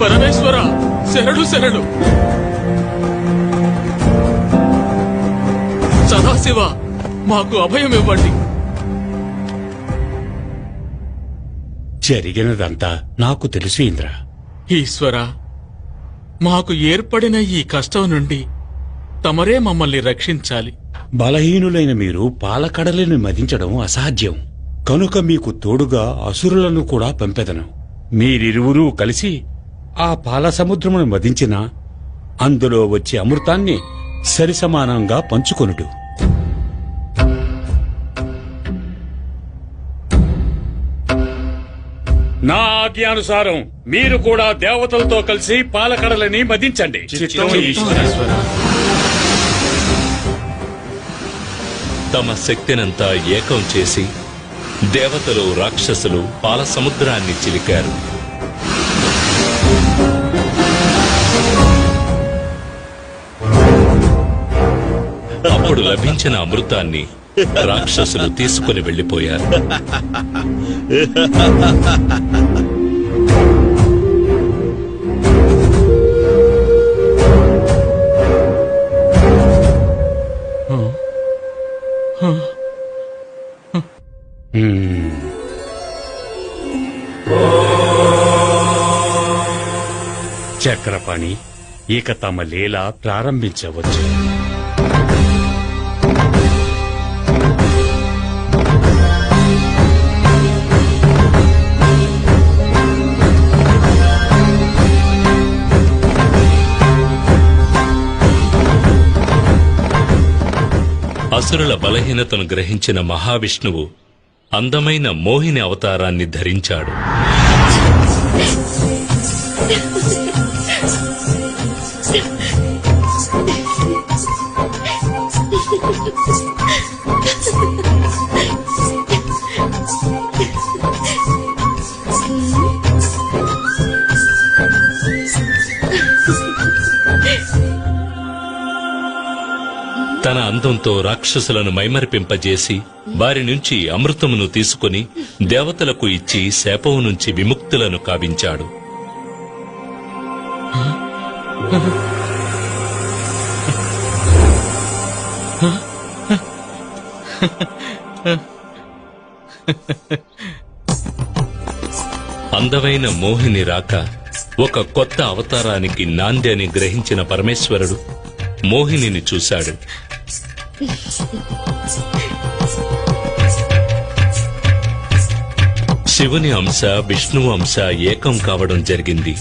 పరమేశ్వర శరణు శరణు. సదాశివ మాకు అభయం ఇవ్వండి. జరిగినదంతా నాకు తెలుసు ఇంద్ర. ఈశ్వర మాకు ఏర్పడిన ఈ కష్టం నుండి తమరే మమ్మల్ని రక్షించాలి. బలహీనులైన మీరు పాలకడలను మదించడం అసాధ్యం. కనుక మీకు తోడుగా అసురులను కూడా పంపెదను. మీరిరువురూ కలిసి ఆ పాల సముద్రమును మదించిన అందులో వచ్చే అమృతాన్ని సరిసమానంగా పంచుకొనుడు. నా ఆజ్ఞానుసారం మీరు కూడా దేవతలతో కలిసి పాలకడలని మదించండి. తమ శక్తినంతా ఏకం చేసి దేవతలు రాక్షసులు పాల సముద్రాన్ని చిలికారు. అప్పుడు లభించిన అమృతాన్ని రాక్షసులు తీసుకుని వెళ్ళిపోయారు హ్మ్. చక్రపాణి ఇక తమ లీల ప్రారంభించవచ్చు. అసురుల బలహీనతను గ్రహించిన మహావిష్ణువు అందమైన మోహిని అవతారాన్ని ధరించాడు. తన అందంతో రాక్షసులను మైమరిపింపజేసి వారి నుంచి అమృతమును తీసుకుని దేవతలకు ఇచ్చి శాపం నుంచి విముక్తులను కావించాడు. అందమైన మోహిని రాక ఒక కొత్త అవతారానికి నాంది అని గ్రహించిన పరమేశ్వరుడు మోహినిని చూశాడు. శివుని అంశ విష్ణువు అంశ ఏకం కావడం జరిగింది.